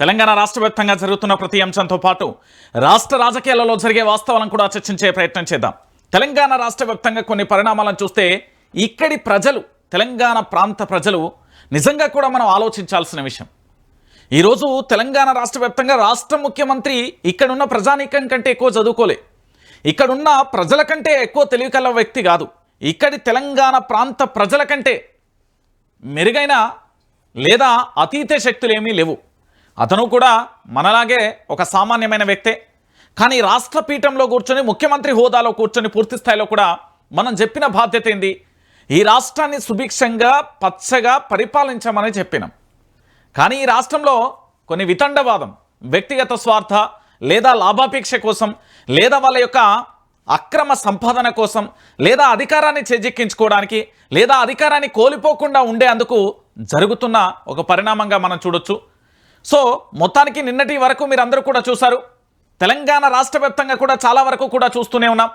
తెలంగాణ రాష్ట్ర వ్యాప్తంగా జరుగుతున్న ప్రతి అంశంతో పాటు రాష్ట్ర రాజకీయాలలో జరిగే వాస్తవాలను కూడా చర్చించే ప్రయత్నం చేద్దాం. తెలంగాణ రాష్ట్ర వ్యాప్తంగా కొన్ని పరిణామాలను చూస్తే ఇక్కడి ప్రజలు తెలంగాణ ప్రాంత ప్రజలు నిజంగా కూడా మనం ఆలోచించాల్సిన విషయం. ఈరోజు తెలంగాణ రాష్ట్ర వ్యాప్తంగా రాష్ట్ర ముఖ్యమంత్రి ఇక్కడున్న ప్రజానీకం కంటే ఎక్కువ చదువుకోలే. ఇక్కడున్న ప్రజల కంటే ఎక్కువ తెలివికల వ్యక్తి కాదు. ఇక్కడి తెలంగాణ ప్రాంత ప్రజల కంటే మెరుగైన లేదా అతీత శక్తులు ఏమీ లేవు. అతను కూడా మనలాగే ఒక సామాన్యమైన వ్యక్తే. కానీ రాష్ట్ర పీఠంలో కూర్చొని ముఖ్యమంత్రి హోదాలో కూర్చొని పూర్తి స్థాయిలో కూడా మనం చెప్పిన బాధ్యత ఏంది? ఈ రాష్ట్రాన్ని సుభిక్షంగా పచ్చగా పరిపాలించమని చెప్పినాం. కానీ ఈ రాష్ట్రంలో కొన్ని వితండవాదం వ్యక్తిగత స్వార్థ లేదా లాభాపేక్ష కోసం లేదా వాళ్ళ యొక్క అక్రమ సంపాదన కోసం లేదా అధికారాన్ని చేజిక్కించుకోవడానికి లేదా అధికారాన్ని కోల్పోకుండా ఉండేందుకు జరుగుతున్న ఒక పరిణామంగా మనం చూడొచ్చు. సో మొత్తానికి నిన్నటి వరకు మీరందరూ కూడా చూశారు. తెలంగాణ రాష్ట్ర వ్యాప్తంగా కూడా చాలా వరకు కూడా చూస్తూనే ఉన్నాం.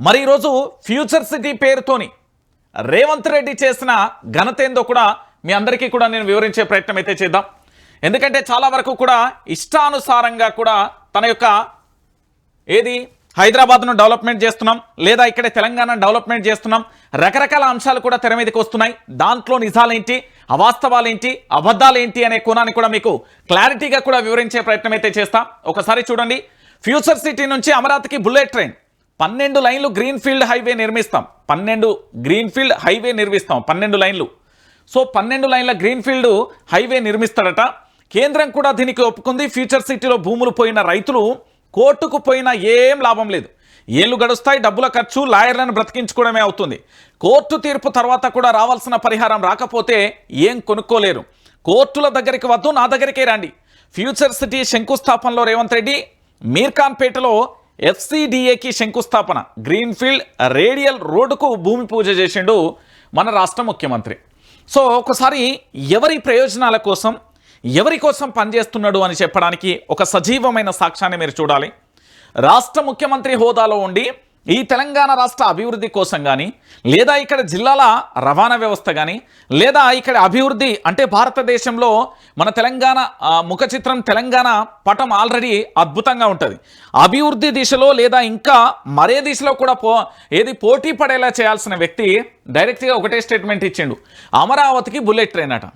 మరి ఈరోజు ఫ్యూచర్ సిటీ పేరుతోని రేవంత్ రెడ్డి చేసిన ఘనత ఏందో కూడా మీ అందరికీ కూడా నేను వివరించే ప్రయత్నం అయితే చేద్దాం. ఎందుకంటే చాలా వరకు కూడా ఇష్టానుసారంగా కూడా తన యొక్క ఏది హైదరాబాద్ను డెవలప్మెంట్ చేస్తున్నాం లేదా ఇక్కడే తెలంగాణ డెవలప్మెంట్ చేస్తున్నాం. రకరకాల అంశాలు కూడా తెర మీదకి వస్తున్నాయి. దాంట్లో నిజాలేంటి? అవాస్తవాలేంటి? అబద్ధాలేంటి అనే కోణాన్ని కూడా మీకు క్లారిటీగా కూడా వివరించే ప్రయత్నం అయితే చేస్తాం. ఒకసారి చూడండి. ఫ్యూచర్ సిటీ నుంచి అమరావతికి బుల్లెట్ ట్రైన్. పన్నెండు లైన్లు గ్రీన్ ఫీల్డ్ హైవే నిర్మిస్తాం. పన్నెండు గ్రీన్ ఫీల్డ్ హైవే నిర్మిస్తాం. పన్నెండు లైన్లు. సో పన్నెండు లైన్ల గ్రీన్ఫీల్డ్ హైవే నిర్మిస్తాడట. కేంద్రం కూడా దీనికి ఒప్పుకుంది. ఫ్యూచర్ సిటీలో భూములు పోయిన రైతులు కోర్టుకు పోయినా ఏం లాభం లేదు. ఏళ్ళు గడుస్తాయి డబ్బుల ఖర్చు లాయర్లను బ్రతికించుకోవడమే అవుతుంది. కోర్టు తీర్పు తర్వాత కూడా రావాల్సిన పరిహారం రాకపోతే ఏం కొనుక్కోలేరు. కోర్టుల దగ్గరికి వద్దు నా దగ్గరికే రండి. ఫ్యూచర్ సిటీ శంకుస్థాపనలో రేవంత్ రెడ్డి మీర్ఖాన్పేటలో ఎఫ్సిడిఏకి శంకుస్థాపన. గ్రీన్ఫీల్డ్ రేడియల్ రోడ్డుకు భూమి పూజ చేసిండు మన రాష్ట్ర ముఖ్యమంత్రి. సో ఒకసారి ఎవరి ప్రయోజనాల కోసం ఎవరి కోసం పనిచేస్తున్నాడు అని చెప్పడానికి ఒక సజీవమైన సాక్ష్యాన్ని మీరు చూడాలి. రాష్ట్ర ముఖ్యమంత్రి హోదాలో ఉండి ఈ తెలంగాణ రాష్ట్ర అభివృద్ధి కోసం కానీ లేదా ఇక్కడ జిల్లాల రవాణా వ్యవస్థ కానీ లేదా ఇక్కడ అభివృద్ధి అంటే భారతదేశంలో మన తెలంగాణ ముఖచిత్రం ముఖ చిత్రం తెలంగాణ పటం ఆల్రెడీ అద్భుతంగా ఉంటుంది. అభివృద్ధి దిశలో లేదా ఇంకా మరే దిశలో కూడా పో ఏది పోటీ పడేలా చేయాల్సిన వ్యక్తి డైరెక్ట్గా ఒకటే స్టేట్మెంట్ ఇచ్చిండు. అమరావతికి బుల్లెట్ ట్రైన్ అట.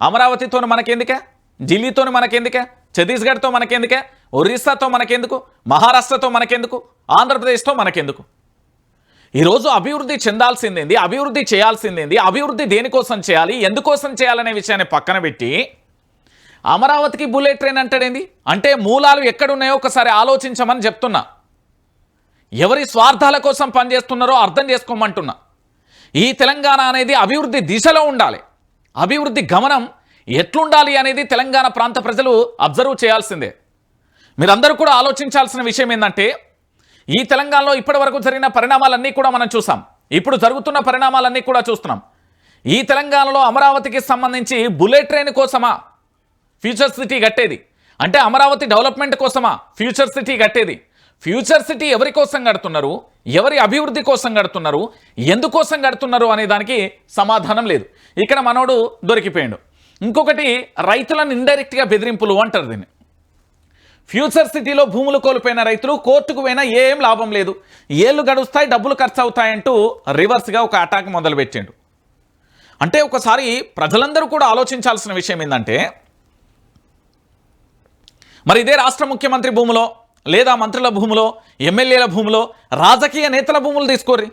అమరావతితో మనకెందుకే? ఢిల్లీతో మనకెందుకే? ఛత్తీస్గఢ్తో మనకెందుకే? ఒరిస్సాతో మనకెందుకు? మహారాష్ట్రతో మనకెందుకు? ఆంధ్రప్రదేశ్తో మనకెందుకు? ఈరోజు అభివృద్ధి చెందాల్సిందేంది? అభివృద్ధి చేయాల్సిందేంది? అభివృద్ధి దేనికోసం చేయాలి? ఎందుకోసం చేయాలనే విషయాన్ని పక్కన పెట్టి అమరావతికి బుల్లెట్ ట్రైన్ అంటాడేంది? అంటే మూలాలు ఎక్కడున్నాయో ఒకసారి ఆలోచించమని చెప్తున్నా. ఎవరి స్వార్థాల కోసం పనిచేస్తున్నారో అర్థం చేసుకోమంటున్నా. ఈ తెలంగాణ అనేది అభివృద్ధి దిశలో ఉండాలి. అభివృద్ధి గమనం ఎట్లుండాలి అనేది తెలంగాణ ప్రాంత ప్రజలు అబ్జర్వ్ చేయాల్సిందే. మీరందరూ కూడా ఆలోచించాల్సిన విషయం ఏంటంటే ఈ తెలంగాణలో ఇప్పటి వరకు జరిగిన పరిణామాలన్నీ కూడా మనం చూసాం. ఇప్పుడు జరుగుతున్న పరిణామాలన్నీ కూడా చూస్తున్నాం. ఈ తెలంగాణలో అమరావతికి సంబంధించి బుల్లెట్ ట్రైన్ కోసమా ఫ్యూచర్ సిటీ కట్టేది? అంటే అమరావతి డెవలప్మెంట్ కోసమా ఫ్యూచర్ సిటీ కట్టేది? ఫ్యూచర్ సిటీ ఎవరి కోసం కడుతున్నారు? ఎవరి అభివృద్ధి కోసం కడుతున్నారు? ఎందుకోసం కడుతున్నారు అనే దానికి సమాధానం లేదు. ఇక్కడ మనోడు దొరికిపోయాడు. ఇంకొకటి రైతులను ఇండైరెక్ట్గా బెదిరింపులు అంటారు దీన్ని. ఫ్యూచర్ సిటీలో భూములు కోల్పోయిన రైతులు కోర్టుకు పోయినా ఏం లాభం లేదు. ఏళ్ళు గడుస్తాయి డబ్బులు ఖర్చు అవుతాయంటూ రివర్స్గా ఒక అటాక్ మొదలుపెట్టిండు. అంటే ఒకసారి ప్రజలందరూ కూడా ఆలోచించాల్సిన విషయం ఏంటంటే మరి ఇదే రాష్ట్ర ముఖ్యమంత్రి భూములో లేదా మంత్రుల భూమిలో ఎమ్మెల్యేల భూమిలో రాజకీయ నేతల భూములు తీసుకోర్రి.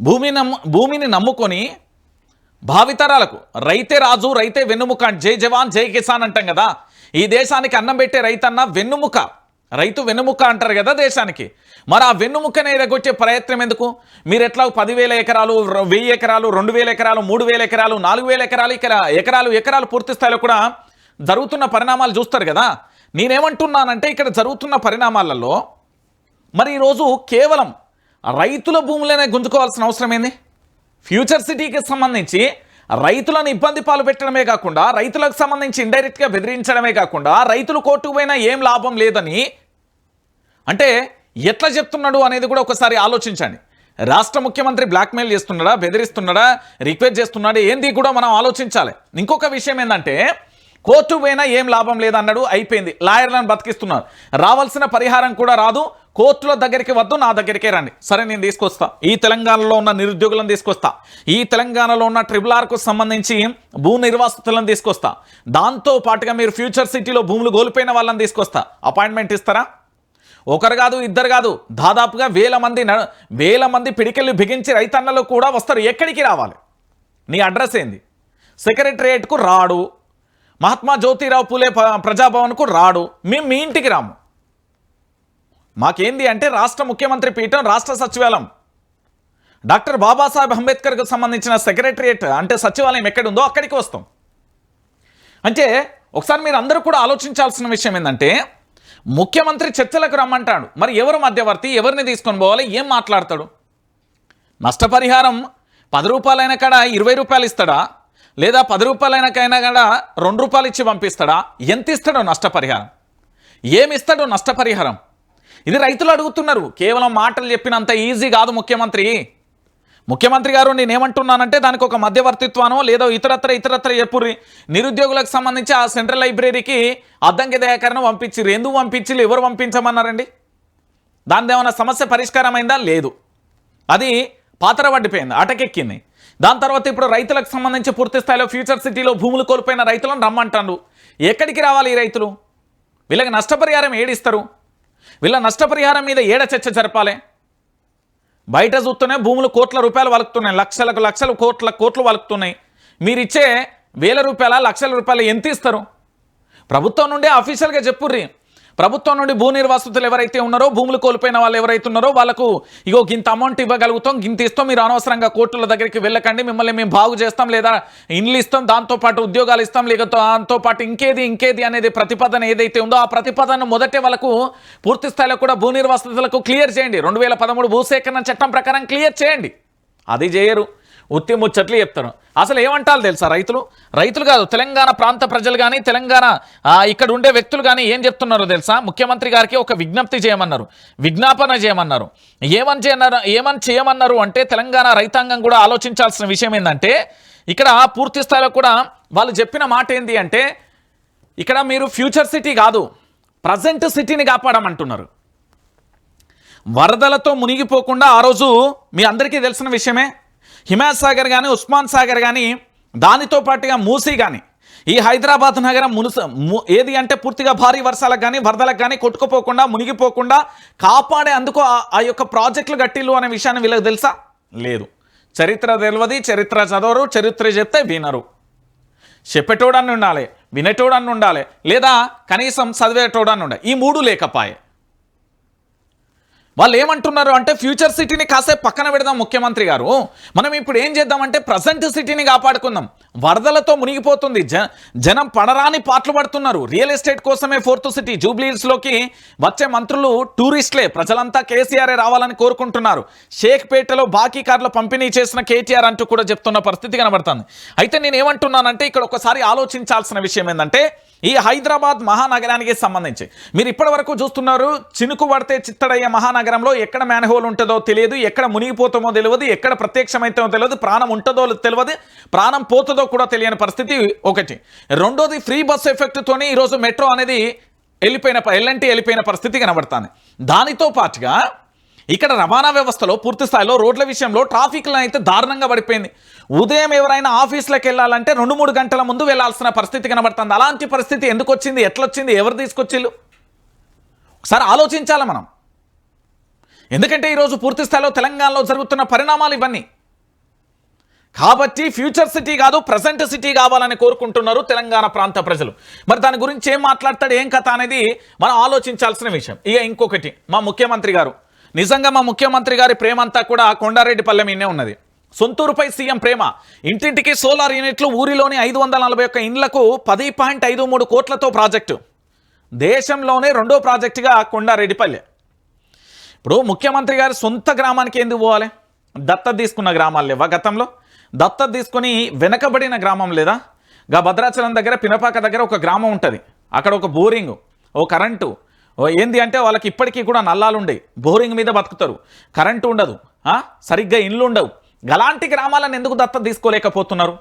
భూమి నమ్ము భూమిని నమ్ముకొని భావితరాలకు రైతే రాజు రైతే వెన్నుముక జై జవాన్ జై కిసాన్ అంటాం కదా. ఈ దేశానికి అన్నం పెట్టే రైతన్న వెన్నుముక. రైతు వెన్నుముక అంటారు కదా దేశానికి. మరి ఆ వెన్నుముకని ఎరగొచ్చే ప్రయత్నం ఎందుకు? మీరు ఎట్లా పదివేల ఎకరాలు వెయ్యి ఎకరాలు రెండు వేల ఎకరాలు మూడు వేల ఎకరాలు నాలుగు వేల ఎకరాలు ఇక్కడ ఎకరాలు ఎకరాలు పూర్తి స్థాయిలో కూడా జరుగుతున్న పరిణామాలు చూస్తారు కదా. నేనేమంటున్నానంటే ఇక్కడ జరుగుతున్న పరిణామాలలో మరి ఈరోజు కేవలం రైతుల భూములనే గుంజుకోవాల్సిన అవసరం ఏంది? ఫ్యూచర్ సిటీకి సంబంధించి రైతులను ఇబ్బంది పాలు పెట్టడమే కాకుండా రైతులకు సంబంధించి ఇండైరెక్ట్గా బెదిరించడమే కాకుండా రైతులు కోర్టుకు పోయినా ఏం లాభం లేదని అంటే ఎట్లా చెప్తున్నాడు అనేది కూడా ఒకసారి ఆలోచించండి. రాష్ట్ర ముఖ్యమంత్రి బ్లాక్మెయిల్ చేస్తున్నాడా బెదిరిస్తున్నాడా రిక్వెస్ట్ చేస్తున్నాడా ఏంది కూడా మనం ఆలోచించాలి. ఇంకొక విషయం ఏంటంటే కోర్టు పోయినా ఏం లాభం లేదన్నాడు అయిపోయింది. లాయర్లను బతికిస్తున్నారు. రావాల్సిన పరిహారం కూడా రాదు కోర్టుల దగ్గరికి వద్దు నా దగ్గరికే రండి. సరే నేను తీసుకొస్తా. ఈ తెలంగాణలో ఉన్న నిరుద్యోగులను తీసుకొస్తా. ఈ తెలంగాణలో ఉన్న ట్రిపుల్ ఆర్కు సంబంధించి భూ నిర్వాసితులను తీసుకొస్తా. దాంతో పాటుగా మీరు ఫ్యూచర్ సిటీలో భూములు కోల్పోయిన వాళ్ళని తీసుకొస్తా. అపాయింట్మెంట్ ఇస్తారా? ఒకరు కాదు ఇద్దరు కాదు. దాదాపుగా వేల మంది న- వేల మంది పిడికెళ్ళు బిగించి రైతన్నలు కూడా వస్తారు. ఎక్కడికి రావాలి? నీ అడ్రస్ ఏంది? సెక్రటరియేట్కు రాడు. మహాత్మా జ్యోతిరావు పూలే ప్రజాభవన్కు రాడు. మేము మీ ఇంటికి రాము. మాకేంది అంటే రాష్ట్ర ముఖ్యమంత్రి పీఠం రాష్ట్ర సచివాలయం. డాక్టర్ బాబాసాహెబ్ అంబేద్కర్కు సంబంధించిన సెక్రటరియేట్ అంటే సచివాలయం ఎక్కడుందో అక్కడికి వస్తాం. అంటే ఒకసారి మీరు అందరూ కూడా ఆలోచించాల్సిన విషయం ఏంటంటే ముఖ్యమంత్రి చర్చలకు రమ్మంటాడు. మరి ఎవరు మధ్యవర్తి? ఎవరిని తీసుకొని పోవాలి? ఏం మాట్లాడతాడు? నష్టపరిహారం పది రూపాయలైన కాడ ఇరవై రూపాయలు ఇస్తాడా? లేదా పది రూపాయలైనకైనా కాడ రెండు రూపాయలు ఇచ్చి పంపిస్తాడా? ఎంత ఇస్తాడో నష్టపరిహారం? ఏమిస్తాడో నష్టపరిహారం? ఇది రైతులు అడుగుతున్నారు. కేవలం మాటలు చెప్పినంత ఈజీ కాదు ముఖ్యమంత్రి. ముఖ్యమంత్రి గారు నేనేమంటున్నానంటే దానికి ఒక మధ్యవర్తిత్వానో లేదో ఇతరత్ర ఇతరత్ర చెప్పుర్రి నిరుద్యోగులకు సంబంధించి ఆ సెంట్రల్ లైబ్రరీకి అద్దంకి దయాకరణ పంపించిర్రు. ఎందుకు పంపించిర్రు? ఎవరు పంపించమన్నారండి? దాని ఏమైనా సమస్య పరిష్కారమైందా? లేదు. అది పాత్ర పడిపోయింది అటకెక్కింది. దాని తర్వాత ఇప్పుడు రైతులకు సంబంధించి పూర్తి స్థాయిలో ఫ్యూచర్ సిటీలో భూములు కోల్పోయిన రైతులను రమ్మంటారు ఎక్కడికి రావాలి ఈ రైతులు? వీళ్ళకి నష్టపరిహారం ఏడిస్తారు? వీళ్ళ నష్టపరిహారం మీద ఏడ చర్చ జరపాలి? బయట చూస్తూనే భూములు కోట్ల రూపాయలు వలుకుతున్నాయి. లక్షలకు లక్షలు కోట్ల కోట్లు వలుకుతున్నాయి. మీరిచ్చే వేల రూపాయల లక్షల రూపాయలు ఎంత ఇస్తారు? ప్రభుత్వం నుండి అఫీషియల్గా చెప్పుర్రి. ప్రభుత్వం నుండి భూ నిర్వాసితులు ఎవరైతే ఉన్నారో భూములు కోల్పోయిన వాళ్ళు ఎవరైతే ఉన్నారో వాళ్ళకు ఇగో గింత అమౌంట్ ఇవ్వగలుగుతాం గింత ఇస్తాం మీరు అనవసరంగా కోర్టుల దగ్గరికి వెళ్ళకండి మిమ్మల్ని మేము బాగు చేస్తాం లేదా ఇండ్లు ఇస్తాం దాంతోపాటు ఉద్యోగాలు ఇస్తాం లేక దాంతోపాటు ఇంకేది ఇంకేది అనేది ప్రతిపాదన ఏదైతే ఉందో ఆ ప్రతిపాదన మొదటే వాళ్ళకు పూర్తి స్థాయిలో కూడా భూ నిర్వాసితులకు క్లియర్ చేయండి. రెండు వేల పదమూడు భూసేకరణ చట్టం ప్రకారం క్లియర్ చేయండి. అది చేయరు. ఉత్తి ముచ్చట్లు చెప్తారు. అసలు ఏమంటారు తెలుసా రైతులు? రైతులు కాదు తెలంగాణ ప్రాంత ప్రజలు కానీ తెలంగాణ ఇక్కడ ఉండే వ్యక్తులు కానీ ఏం చెప్తున్నారో తెలుసా? ముఖ్యమంత్రి గారికి ఒక విజ్ఞప్తి చేయమన్నారు. విజ్ఞాపన చేయమన్నారు. ఏమని చేయన్నారు ఏమని చేయమన్నారు అంటే తెలంగాణ రైతాంగం కూడా ఆలోచించాల్సిన విషయం ఏంటంటే ఇక్కడ పూర్తి స్థాయిలో కూడా వాళ్ళు చెప్పిన మాట ఏంటి అంటే ఇక్కడ మీరు ఫ్యూచర్ సిటీ కాదు ప్రజెంట్ సిటీని కాపాడమంటున్నారు. వరదలతో మునిగిపోకుండా ఆ రోజు మీ అందరికీ తెలిసిన విషయమే? హిమాయత్ సాగర్ కానీ ఉస్మాన్ సాగర్ కానీ దానితో పాటుగా మూసీ కానీ ఈ హైదరాబాద్ నగరం మునుస ము- ఏది అంటే పూర్తిగా భారీ వర్షాలకు కానీ వరదలకు కానీ కొట్టుకుపోకుండా మునిగిపోకుండా కాపాడే అందుకు ఆ- యొక్క ప్రాజెక్టులు గట్టిల్లు అనే విషయాన్ని వీళ్ళకి తెలుసా? లేదు. చరిత్ర తెలియదు చరిత్ర చదవరు చరిత్ర చెప్తే వినరు. చెప్పేటోడని ఉండాలి వినేటోడని ఉండాలి లేదా కనీసం చదివేటోడని ఉండాలి ఈ మూడు లేకపాయే. వాళ్ళు ఏమంటున్నారు అంటే ఫ్యూచర్ సిటీని కాసేపు పక్కన పెడదాం ముఖ్యమంత్రి గారు. మనం ఇప్పుడు ఏం చేద్దామంటే ప్రజెంట్ సిటీని కాపాడుకుందాం. వరదలతో మునిగిపోతుంది. జ జనం పడరాని పాటలు పడుతున్నారు. రియల్ ఎస్టేట్ కోసమే ఫోర్త్ సిటీ జూబ్లీహిల్స్లోకి వచ్చే మంత్రులు టూరిస్టులే ప్రజలంతా కేసీఆరే రావాలని కోరుకుంటున్నారు. షేక్పేటలో బాకీ కార్లు పంపిణీ చేసిన కేటీఆర్ అంటూ కూడా చెప్తున్న పరిస్థితి కనబడుతుంది. అయితే నేను ఏమంటున్నానంటే ఇక్కడ ఒకసారి ఆలోచించాల్సిన విషయం ఏంటంటే ఈ హైదరాబాద్ మహానగరానికి సంబంధించి. మీరు ఇప్పటి వరకు చూస్తున్నారు చినుకు పడితే చిత్తడయ్యే మహానగరంలో ఎక్కడ మ్యాన్హోల్ ఉంటుందో తెలియదు ఎక్కడ మునిగిపోతామో తెలియదు ఎక్కడ ప్రత్యక్షమైతేమో తెలియదు ప్రాణం ఉంటుందో తెలియదు ప్రాణం పోతుందో కూడా తెలియని పరిస్థితి ఒకటి. రెండోది ఫ్రీ బస్ ఎఫెక్ట్తోనే ఈరోజు మెట్రో అనేది వెళ్ళిపోయిన ఎల్ఎన్టీ వెళ్ళిపోయిన పరిస్థితి కనబడుతుంది. దానితో పాటుగా ఇక్కడ రవాణా వ్యవస్థలో పూర్తి స్థాయిలో రోడ్ల విషయంలో ట్రాఫిక్లో అయితే దారుణంగా పడిపోయింది. ఉదయం ఎవరైనా ఆఫీస్లోకి వెళ్ళాలంటే రెండు మూడు గంటల ముందు వెళ్ళాల్సిన పరిస్థితి కనబడుతుంది. అలాంటి పరిస్థితి ఎందుకు వచ్చింది? ఎట్లొచ్చింది? ఎవరు తీసుకొచ్చిళ్ళు? ఒకసారి ఆలోచించాలి మనం? ఎందుకంటే ఈరోజు పూర్తి స్థాయిలో తెలంగాణలో జరుగుతున్న పరిణామాలు ఇవన్నీ. కాబట్టి ఫ్యూచర్ సిటీ కాదు ప్రజెంట్ సిటీ కావాలని కోరుకుంటున్నారు తెలంగాణ ప్రాంత ప్రజలు. మరి దాని గురించి ఏం మాట్లాడతాడు ఏం కథ అనేది మనం ఆలోచించాల్సిన విషయం. ఇక ఇంకొకటి మా ముఖ్యమంత్రి గారు. నిజంగా మా ముఖ్యమంత్రి గారి ప్రేమ అంతా కూడా కొండారెడ్డిపల్లె మీనే ఉన్నది. సొంతూరుపై సీఎం ప్రేమ. ఇంటింటికి సోలార్ యూనిట్లు ఊరిలోని ఐదు వందల నలభై ఒక్క ఇండ్లకు పది పాయింట్ ఐదు మూడు కోట్లతో ప్రాజెక్టు. దేశంలోనే రెండో ప్రాజెక్టుగా కొండారెడ్డిపల్లె. ఇప్పుడు ముఖ్యమంత్రి గారి సొంత గ్రామానికి ఎందుకు పోవాలి? దత్తత తీసుకున్న గ్రామాలు లేవా గతంలో? దత్తత తీసుకొని వెనకబడిన గ్రామం లేదా? గా భద్రాచలం దగ్గర పినపాక దగ్గర ఒక గ్రామం ఉంటుంది. అక్కడ ఒక బోరింగ్ ఓ కరెంటు. ఓ ఏంది అంటే వాళ్ళకి ఇప్పటికీ కూడా నల్లాలు ఉండే బోరింగ్ మీద బతుకుతారు. కరెంటు ఉండదు. సరిగ్గా ఇండ్లు ఉండవు. గలాంటి గ్రామాలను ఎందుకు దత్తత తీసుకోలేకపోతున్నారు?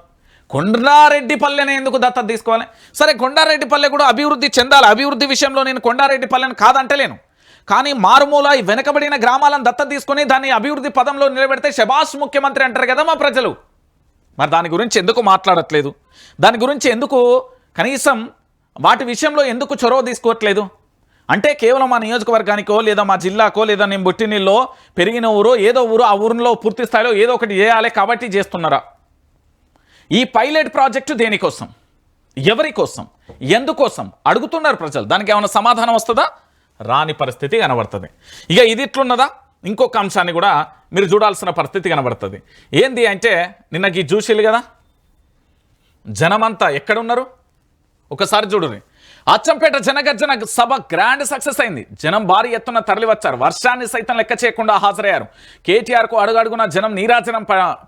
కొండారెడ్డిపల్లెనే ఎందుకు దత్తత తీసుకోవాలి? సరే కొండారెడ్డిపల్లె కూడా అభివృద్ధి చెందాలి. అభివృద్ధి విషయంలో నేను కొండారెడ్డిపల్లెని కాదంటలేను. కానీ మారుమూల ఈ వెనకబడిన గ్రామాలను దత్తత తీసుకొని దాన్ని అభివృద్ధి పదంలో నిలబెడితే శబాష్ ముఖ్యమంత్రి అంటారు కదా మా ప్రజలు. మరి దాని గురించి ఎందుకు మాట్లాడట్లేదు? దాని గురించి ఎందుకు కనీసం వాటి విషయంలో ఎందుకు చొరవ తీసుకోవట్లేదు? అంటే కేవలం మా నియోజకవర్గానికో లేదా మా జిల్లాకో లేదా నేను పుట్టినీళ్ళో పెరిగిన ఊరో ఏదో ఊరో ఆ ఊరిలో పూర్తి స్థాయిలో ఏదో ఒకటి చేయాలి కాబట్టి చేస్తున్నారా? ఈ పైలట్ ప్రాజెక్టు దేనికోసం? ఎవరి కోసం? ఎందుకోసం? అడుగుతున్నారు ప్రజలు. దానికి ఏమైనా సమాధానం వస్తుందా? రాని పరిస్థితి కనబడుతుంది. ఇక ఇది ఇట్లున్నదా? ఇంకొక అంశాన్ని కూడా మీరు చూడాల్సిన పరిస్థితి కనబడుతుంది. ఏంది అంటే నిన్నకి చూసిల్లు కదా? జనమంతా ఎక్కడున్నారు ఒకసారి చూడుని అచ్చంపేట జనగర్జన సభ గ్రాండ్ సక్సెస్ అయింది. జనం భారీ ఎత్తున తరలి వచ్చారు వర్షాన్ని సైతం లెక్క చేయకుండా హాజరయ్యారు. కేటీఆర్కు అడుగడుగున జనం నీరాజనం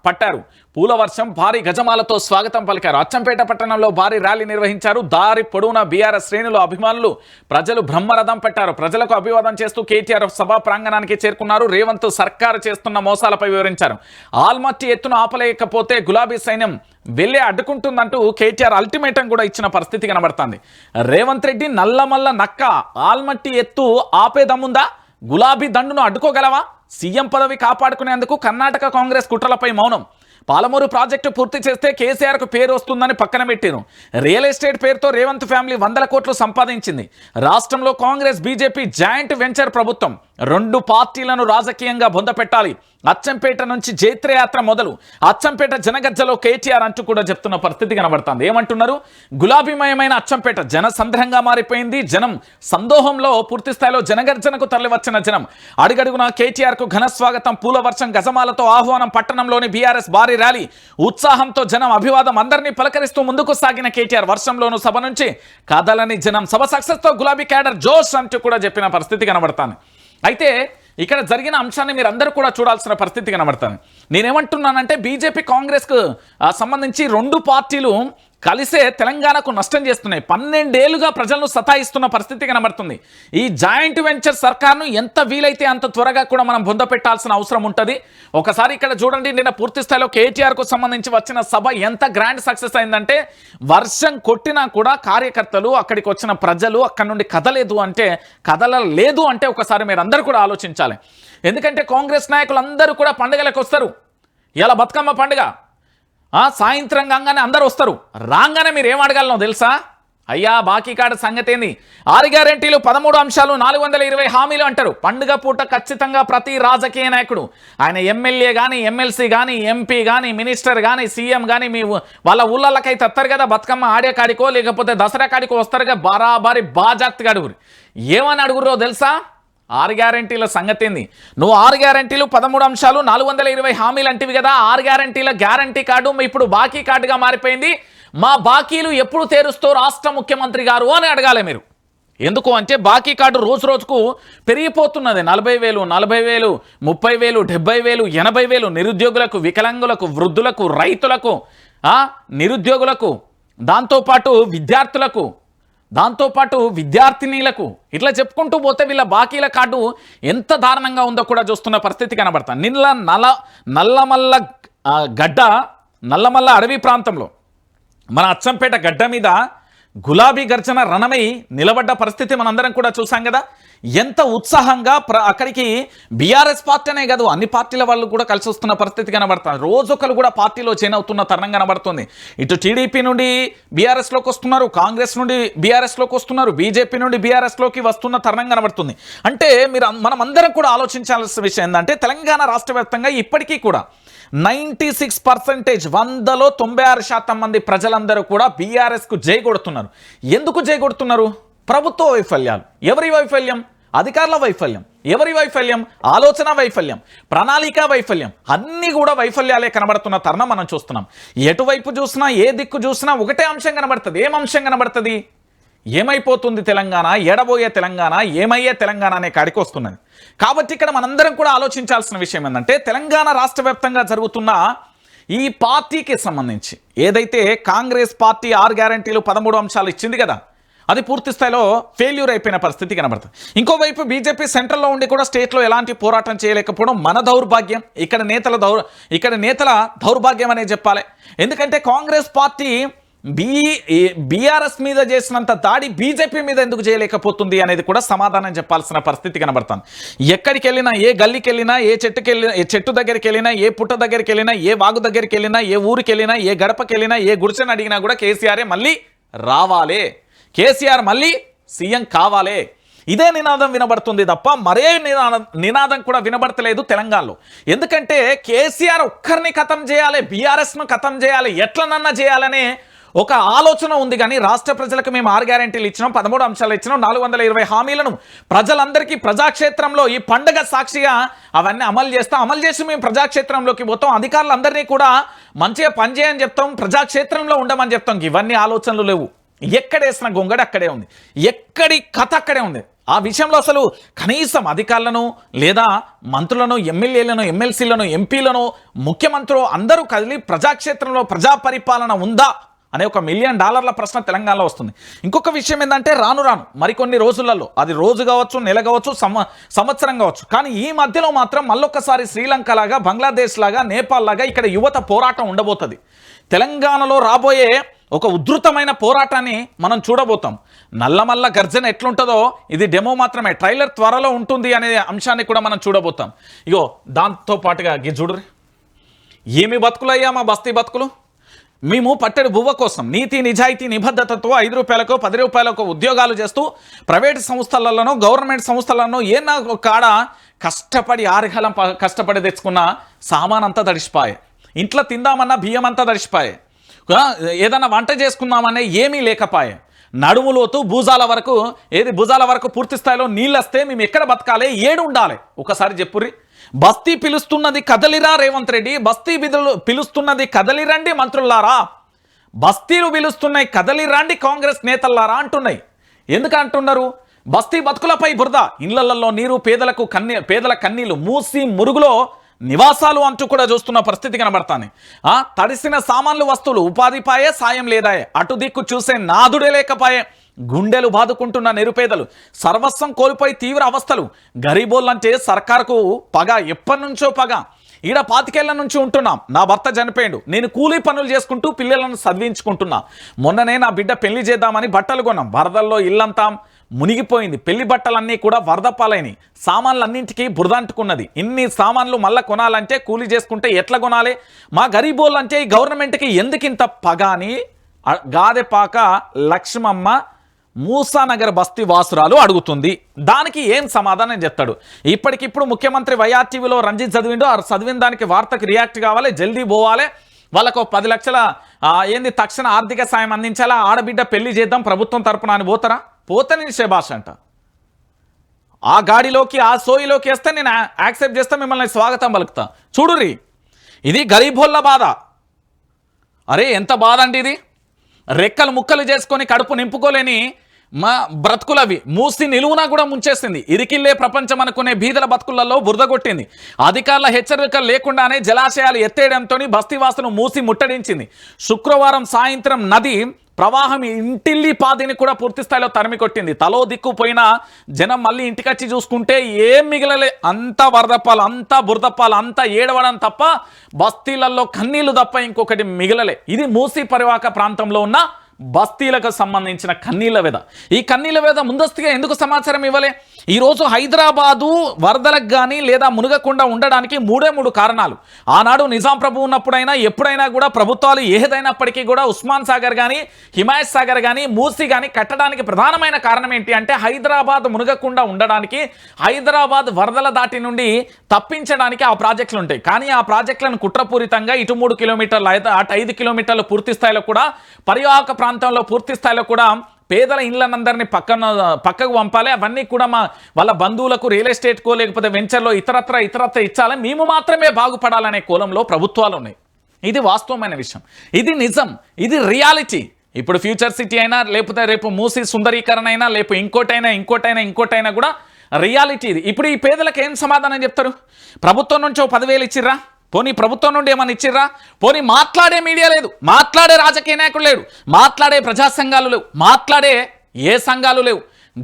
పట్టారు. పూల వర్షం భారీ గజమాలతో స్వాగతం పలికారు. అచ్చంపేట పట్టణంలో భారీ ర్యాలీ నిర్వహించారు. దారి పొడవునా బీఆర్ఎస్ శ్రేణులు అభిమానులు ప్రజలు బ్రహ్మరథం పెట్టారు. ప్రజలకు అభివాదం చేస్తూ కేటీఆర్ సభా ప్రాంగణానికి చేరుకున్నారు. రేవంత్ సర్కారు చేస్తున్న మోసాలపై వివరించారు. ఆల్మట్టి ఎత్తున ఆపలేకపోతే గులాబీ సైన్యం వెళ్ళే అడ్డుకుంటుందంటూ కేటీఆర్ అల్టిమేటం కూడా ఇచ్చిన పరిస్థితి కనబడుతుంది. రేవంత్ రెడ్డి నల్లమల్ల నక్క ఆల్మట్టి ఎత్తు ఆపేదమ్ముందా? గులాబీ దండును అడ్డుకోగలవా? సీఎం పదవి కాపాడుకునేందుకు కర్ణాటక కాంగ్రెస్ కుట్రలపై మౌనం. పాలమూరు ప్రాజెక్టు పూర్తి చేస్తే కేసీఆర్కు పేరు వస్తుందని పక్కన పెట్టాను రియల్ ఎస్టేట్ పేరుతో రేవంత్ ఫ్యామిలీ వందల కోట్లు సంపాదించింది. రాష్ట్రంలో కాంగ్రెస్ బీజేపీ జాయింట్ వెంచర్ ప్రభుత్వం. రెండు పార్టీలను రాజకీయంగా బొందపెట్టాలి. అచ్చంపేట నుంచి జైత్రయాత్ర మొదలు. అచ్చంపేట జనగజ్జలో కేటీఆర్ అంటూ కూడా చెప్తున్న పరిస్థితి కనబడుతుంది. ఏమంటున్నారు? గులాబీమయమైన అచ్చంపేట జన సంద్రహంగా మారిపోయింది. జనం సందోహంలో పూర్తి స్థాయిలో జనగర్జనకు తరలివచ్చిన జనం. అడుగడుగున కేటీఆర్కు ఘన స్వాగతం పూల వర్షం గజమాలతో ఆహ్వానం పట్టణంలోని బీఆర్ఎస్ భారీ ర్యాలీ. ఉత్సాహంతో జనం అభివాదం అందరినీ పలకరిస్తూ ముందుకు సాగిన కేటీఆర్ వర్షంలోనూ సభ నుంచి కదలని జనం. సభ సక్సెస్తో గులాబీ క్యాడర్ జోష్ అంటూ కూడా చెప్పిన పరిస్థితి కనబడతాను అయితే ఇక్కడ జరిగిన అంశాన్ని మీరు అందరూ కూడా చూడాల్సిన పరిస్థితి కనబడుతుంది. నేనేమంటున్నానంటే బీజేపీ కాంగ్రెస్కు సంబంధించి రెండు పార్టీలు కలిసే తెలంగాణకు నష్టం చేస్తున్నాయి. పన్నెండేళ్ళుగా ప్రజలను సతాయిస్తున్న పరిస్థితి కనబడుతుంది. ఈ జాయింట్ వెంచర్ సర్కార్ను ఎంత వీలైతే అంత త్వరగా కూడా మనం బొంద పెట్టాల్సిన అవసరం ఉంటుంది. ఒకసారి ఇక్కడ చూడండి నిన్న పూర్తి స్థాయిలో కేటీఆర్కు సంబంధించి వచ్చిన సభ ఎంత గ్రాండ్ సక్సెస్ అయిందంటే వర్షం కొట్టినా కూడా కార్యకర్తలు అక్కడికి వచ్చిన ప్రజలు అక్కడ నుండి కదలేదు అంటే కదలలేదు అంటే ఒకసారి మీరు అందరూ కూడా ఆలోచించాలి. ఎందుకంటే కాంగ్రెస్ నాయకులు అందరూ కూడా పండుగలకు వస్తారు. ఇలా బతుకమ్మ పండుగ. సాయంత్రం కాగానే అందరూ వస్తారు. రాగానే మీరు ఏం అడగలను తెలుసా? అయ్యా బాకీ కాడ సంగతి ఏంది ఆరు గ్యారెంటీలు పదమూడు అంశాలు నాలుగు వందల ఇరవై హామీలు అంటారు. పండుగ పూట ఖచ్చితంగా ప్రతి రాజకీయ నాయకుడు ఆయన ఎమ్మెల్యే కానీ ఎమ్మెల్సీ కానీ ఎంపీ కానీ మినిస్టర్ కానీ సీఎం కానీ మీ వాళ్ళ ఊళ్ళకైతే వస్తారు కదా బతుకమ్మ ఆడే కాడికో లేకపోతే దసరా కాడికో వస్తారుగా బరాబరి బాజాప్తిగా అడుగురు ఏమని అడుగురో తెలుసా? ఆరు గ్యారంటీల సంగతి ఏంది నువ్వు ఆరు గ్యారంటీలు పదమూడు అంశాలు నాలుగు వందల ఇరవై హామీలు అంటివి కదా ఆరు గ్యారంటీల గ్యారంటీ కార్డు ఇప్పుడు బాకీ కార్డుగా మారిపోయింది. మా బాకీలు ఎప్పుడు తీరుస్తూ రాష్ట్ర ముఖ్యమంత్రి గారు అని అడగాలి మీరు. ఎందుకు అంటే బాకీ కార్డు రోజు రోజుకు పెరిగిపోతున్నది. నలభై వేలు నలభై వేలు ముప్పై వేలు డెబ్బై వేలు ఎనభై వేలు నిరుద్యోగులకు వికలాంగులకు వృద్ధులకు రైతులకు నిరుద్యోగులకు దాంతోపాటు విద్యార్థులకు దాంతోపాటు విద్యార్థినీలకు ఇట్లా చెప్పుకుంటూ పోతే వీళ్ళ బాకీల కార్డు ఎంత దారుణంగా ఉందో కూడా చూస్తున్న పరిస్థితి కనబడతాను నిన్న నల్ల నల్లమల్ల గడ్డ నల్లమల్ల అడవి ప్రాంతంలో. మన అచ్చంపేట గడ్డ మీద గులాబీ గర్జన రణమై నిలబడ్డ పరిస్థితి మనందరం కూడా చూసాం కదా. ఎంత ఉత్సాహంగా ప్ర అక్కడికి బీఆర్ఎస్ పార్టీ అనే కాదు అన్ని పార్టీల వాళ్ళు కూడా కలిసి వస్తున్న పరిస్థితి కనబడుతుంది. రోజొకరు కూడా పార్టీలో చేన్ అవుతున్న తరుణం కనబడుతుంది. ఇటు టీడీపీ నుండి బీఆర్ఎస్లోకి వస్తున్నారు కాంగ్రెస్ నుండి బీఆర్ఎస్లోకి వస్తున్నారు బీజేపీ నుండి బీఆర్ఎస్లోకి వస్తున్న తరుణం కనబడుతుంది. అంటే మీరు మనం అందరం కూడా ఆలోచించాల్సిన విషయం ఏంటంటే తెలంగాణ రాష్ట్ర వ్యాప్తంగా ఇప్పటికీ కూడా నైంటీ సిక్స్ పర్సెంటేజ్ వందలో తొంభై ఆరు శాతం మంది ప్రజలందరూ కూడా బీఆర్ఎస్కు జై కొడుతున్నారు. ఎందుకు జై ప్రభుత్వ వైఫల్యాలు. ఎవరి వైఫల్యం? అధికారుల వైఫల్యం. ఎవరి వైఫల్యం? ఆలోచన వైఫల్యం. ప్రణాళిక వైఫల్యం. అన్నీ కూడా వైఫల్యాలే కనబడుతున్న తరుణం మనం చూస్తున్నాం. ఎటువైపు చూసినా ఏ దిక్కు చూసినా ఒకటే అంశం కనబడుతుంది. ఏం అంశం కనబడుతుంది? ఏమైపోతుంది తెలంగాణ? ఎడబోయే తెలంగాణ? ఏమయ్యే తెలంగాణ అనే కాడికి వస్తున్నది. కాబట్టి ఇక్కడ మనందరం కూడా ఆలోచించాల్సిన విషయం ఏంటంటే తెలంగాణ రాష్ట్ర వ్యాప్తంగా జరుగుతున్న ఈ పార్టీకి సంబంధించి. ఏదైతే కాంగ్రెస్ పార్టీ ఆరు గ్యారంటీలు పదమూడు అంశాలు ఇచ్చింది కదా అది పూర్తి స్థాయిలో ఫెయిల్యూర్ అయిపోయిన పరిస్థితి కనబడుతుంది. ఇంకోవైపు బీజేపీ సెంట్రల్లో ఉండి కూడా స్టేట్లో ఎలాంటి పోరాటం చేయలేకపోవడం మన దౌర్భాగ్యం. ఇక్కడ నేతల దౌర్ ఇక్కడ నేతల దౌర్భాగ్యం అనే చెప్పాలి. ఎందుకంటే కాంగ్రెస్ పార్టీ బీ బీఆర్ఎస్ మీద చేసినంత దాడి బీజేపీ మీద ఎందుకు చేయలేకపోతుంది అనేది కూడా సమాధానం చెప్పాల్సిన పరిస్థితి కనబడుతుంది. ఎక్కడికి వెళ్ళినా ఏ గల్లీకి వెళ్ళినా ఏ చెట్టుకి వెళ్ళినా ఏ చెట్టు దగ్గరికి వెళ్ళినా ఏ పుట్ట దగ్గరికి వెళ్ళినా ఏ వాగు దగ్గరికి వెళ్ళినా ఏ ఊరికి వెళ్ళినా ఏ గడపకి వెళ్ళినా ఏ గుడిసెని అడిగినా కూడా కేసీఆరే మళ్ళీ రావాలే. కేసీఆర్ మళ్ళీ సీఎం కావాలే. ఇదే నినాదం వినబడుతుంది తప్ప మరే నినాదం నినాదం కూడా వినబడతలేదు తెలంగాణలో. ఎందుకంటే కేసీఆర్ ఒక్కరిని ఖతం చేయాలి బీఆర్ఎస్ను ఖతం చేయాలి ఎట్లనన్నా చేయాలనే ఒక ఆలోచన ఉంది కానీ రాష్ట్ర ప్రజలకు మేము ఆరు గ్యారెంటీలు ఇచ్చినాం పదమూడు అంశాలు ఇచ్చినాం నాలుగు వందల ఇరవై హామీలను ప్రజలందరికీ ప్రజాక్షేత్రంలో ఈ పండగ సాక్షిగా అవన్నీ అమలు చేస్తాం. అమలు చేసి మేము ప్రజాక్షేత్రంలోకి పోతాం. అధికారులందరినీ కూడా మంచిగా పనిచేయని చెప్తాం ప్రజాక్షేత్రంలో ఉండమని చెప్తాం. ఇవన్నీ ఆలోచనలు లేవు. ఎక్కడేసిన గొంగడి అక్కడే ఉంది. ఎక్కడి కథ అక్కడే ఉంది. ఆ విషయంలో అసలు కనీసం అధికారులను లేదా మంత్రులను ఎమ్మెల్యేలను ఎమ్మెల్సీలను ఎంపీలను ముఖ్యమంత్రులు అందరూ కదిలి ప్రజాక్షేత్రంలో ప్రజా పరిపాలన ఉందా? అనే ఒక మిలియన్ డాలర్ల ప్రశ్న తెలంగాణలో వస్తుంది. ఇంకొక విషయం ఏంటంటే రాను రాను మరికొన్ని రోజులలో అది రోజు కావచ్చు నెల కావచ్చు సంవ సంవత్సరం కావచ్చు కానీ ఈ మధ్యలో మాత్రం మళ్ళొక్కసారి శ్రీలంక లాగా బంగ్లాదేశ్ లాగా నేపాల్ లాగా ఇక్కడ యువత పోరాటం ఉండబోతుంది. తెలంగాణలో రాబోయే ఒక ఉధృతమైన పోరాటాన్ని మనం చూడబోతాం. నల్లమల్ల గర్జన ఎట్లుంటుందో ఇది డెమో మాత్రమే ట్రైలర్ త్వరలో ఉంటుంది అనే అంశాన్ని కూడా మనం చూడబోతాం. ఇగో దాంతో పాటుగా గి ఏమి బతుకులయ్యా మా బస్తీ బతుకులు? మేము పట్టడి బువ్వ కోసం నీతి నిజాయితీ నిబద్ధతతో ఐదు రూపాయలకు పది రూపాయలకు ఉద్యోగాలు చేస్తూ ప్రైవేట్ సంస్థలలోనూ గవర్నమెంట్ సంస్థలలోనూ ఏ కాడ కష్టపడి ఆరుగలం ప- కష్టపడి తెచ్చుకున్న సామాన్ అంతా తడిసిపాయే. ఇంట్లో తిందామన్నా బియ్యం అంతా తడిసిపాయే. ఏదైనా ఏదన్నా వంట చేసుకుందామనే ఏమీ లేకపాయే. నడుములోతు భుజాల వరకు ఏది భుజాల వరకు పూర్తి స్థాయిలో నీళ్ళు వస్తే మేము ఎక్కడ బతకాలి? ఏడు ఉండాలి ఒకసారి చెప్పుర్రి. బస్తీ పిలుస్తున్నది కదలిరా రేవంత్ రెడ్డి బస్తీ విధులు పిలుస్తున్నది కదలిరండి మంత్రులారా బస్తీలు పిలుస్తున్నాయి కదలిరండి కాంగ్రెస్ నేతల్లారా అంటున్నాయి. ఎందుకు అంటున్నారు? బస్తీ బతుకులపై బురద ఇళ్ళలో నీరు పేదలకు కన్నీ పేదల కన్నీళ్ళు మూసి మురుగులో నివాసాలు అంటూ కూడా చూస్తున్న పరిస్థితి కనబడతాను తడిసిన సామాన్లు వస్తువులు ఉపాధిపాయే సాయం లేదాయే. అటు దిక్కు చూసే నాదుడే లేకపాయే. గుండెలు బాదుకుంటున్న నిరుపేదలు. సర్వస్వం కోల్పోయి తీవ్ర అవస్థలు. గరీబోళ్ళంటే సర్కార్కు పగ ఎప్పటి నుంచో పగ. ఈడ పాతికేళ్ళ నుంచి ఉంటున్నాం. నా భర్త చనిపోయాడు. నేను కూలీ పనులు చేసుకుంటూ పిల్లలను చదివించుకుంటున్నా. మొన్ననే నా బిడ్డ పెళ్ళి చేద్దామని బట్టలు కొన్నాం. వరదల్లో ఇల్లంతాం మునిగిపోయింది. పెళ్ళి బట్టలన్నీ కూడా వరద పాలైనవి సామాన్లన్నింటికీ బురదంటుకున్నది. ఇన్ని సామాన్లు మళ్ళీ కొనాలంటే కూలీ చేసుకుంటే ఎట్లా కొనాలి? మా గరీబోళ్ళు అంటే ఈ గవర్నమెంట్కి ఎందుకింత పగ అని గాదెపాక లక్ష్మమ్మ మూసానగర్ బస్తీ వాసురాలు అడుగుతుంది. దానికి ఏం సమాధానం చెప్తాడు? ఇప్పటికిప్పుడు ముఖ్యమంత్రి వైఆర్టీవీలో రంజిత్ చదివిండో ఆ చదివిన దానికి వార్తకు రియాక్ట్ కావాలి జల్దీ పోవాలి. వాళ్ళకు ఒక పది లక్షల ఏంది తక్షణ ఆర్థిక సాయం అందించాలా? ఆడబిడ్డ పెళ్ళి చేద్దాం ప్రభుత్వం తరపున అని పోతారా? పోతే శభాష్ అంట. ఆ గాడిలోకి ఆ సోయిలోకి వేస్తే నేను యాక్సెప్ట్ చేస్తే మిమ్మల్ని స్వాగతం పలుకుతా. చూడురి ఇది గరీబోళ్ళ బాధ. అరే ఎంత బాధ అండి ఇది? రెక్కలు ముక్కలు చేసుకొని కడుపు నింపుకోలేని మా బ్రతుకులవి. మూసి నిలువునా కూడా ముంచేసింది. ఇరికిల్లే ప్రపంచం అనుకునే బీదల బతుకులలో బురద కొట్టింది అధికారుల హెచ్చరికలు లేకుండానే జలాశయాలు ఎత్తేయడంతో బస్తీవాసును మూసి ముట్టడించింది. శుక్రవారం సాయంత్రం నది ప్రవాహం ఇంటిల్లి పాదిని కూడా పూర్తి స్థాయిలో తరిమి కొట్టింది తలో దిక్కుపోయిన జనం మళ్ళీ ఇంటికొచ్చి చూసుకుంటే ఏం మిగలలే. అంతా వరదప్పాలు అంతా బురదప్పాలు అంతా ఏడవడం తప్ప బస్తీలలో కన్నీళ్ళు తప్ప ఇంకొకటి మిగలలే. ఇది మూసీ పరివాహక ప్రాంతంలో ఉన్న బస్తీలకు సంబంధించిన కన్నీళ్ళ వేద. ఈ కన్నీళ్ళ వేద ముందస్తుగా ఎందుకు సమాచారం ఇవ్వలే? ఈరోజు హైదరాబాదు వరదలకు కానీ లేదా మునగకుండా ఉండడానికి మూడే మూడు కారణాలు. ఆనాడు నిజాం ప్రభు ఉన్నప్పుడైనా ఎప్పుడైనా కూడా ప్రభుత్వాలు ఏదైనప్పటికీ కూడా ఉస్మాన్ సాగర్ కానీ హిమాయత్ సాగర్ కానీ మూసీ కానీ కట్టడానికి ప్రధానమైన కారణం ఏంటి అంటే హైదరాబాద్ మునగకుండా ఉండడానికి హైదరాబాద్ వరదల దాటి నుండి తప్పించడానికి ఆ ప్రాజెక్టులు ఉంటాయి. కానీ ఆ ప్రాజెక్టులను కుట్రపూరితంగా ఇటు మూడు కిలోమీటర్లు అయితే అటు ఐదు కిలోమీటర్లు పూర్తి స్థాయిలో కూడా పరివాహక ప్రాంతంలో పూర్తి స్థాయిలో కూడా పేదల ఇళ్ళనందరినీ పక్కన పక్కకు పంపాలి. అవన్నీ కూడా మా వాళ్ళ బంధువులకు రియల్ ఎస్టేట్కో లేకపోతే వెంచర్లో ఇతరత్ర ఇతరత్ర ఇచ్చాలి. మేము మాత్రమే బాగుపడాలనే కోలంలో ప్రభుత్వాలు ఉన్నాయి. ఇది వాస్తవమైన విషయం. ఇది నిజం. ఇది రియాలిటీ ఇప్పుడు ఫ్యూచర్ సిటీ అయినా లేకపోతే రేపు మూసి సుందరీకరణ అయినా లేకపోతే ఇంకోటైనా ఇంకోటైనా ఇంకోటైనా కూడా రియాలిటీ ఇది. ఇప్పుడు ఈ పేదలకు ఏం సమాధానం చెప్తారు? ప్రభుత్వం నుంచి ఓ పదివేలు ఇచ్చిర్రా? పోనీ ప్రభుత్వం నుండి ఏమైనా ఇచ్చిర్రా? పోనీ మాట్లాడే మీడియా లేదు. మాట్లాడే రాజకీయ నాయకుడు లేడు మాట్లాడే ప్రజా సంఘాలు లేవు. మాట్లాడే ఏ సంఘాలు లేవు.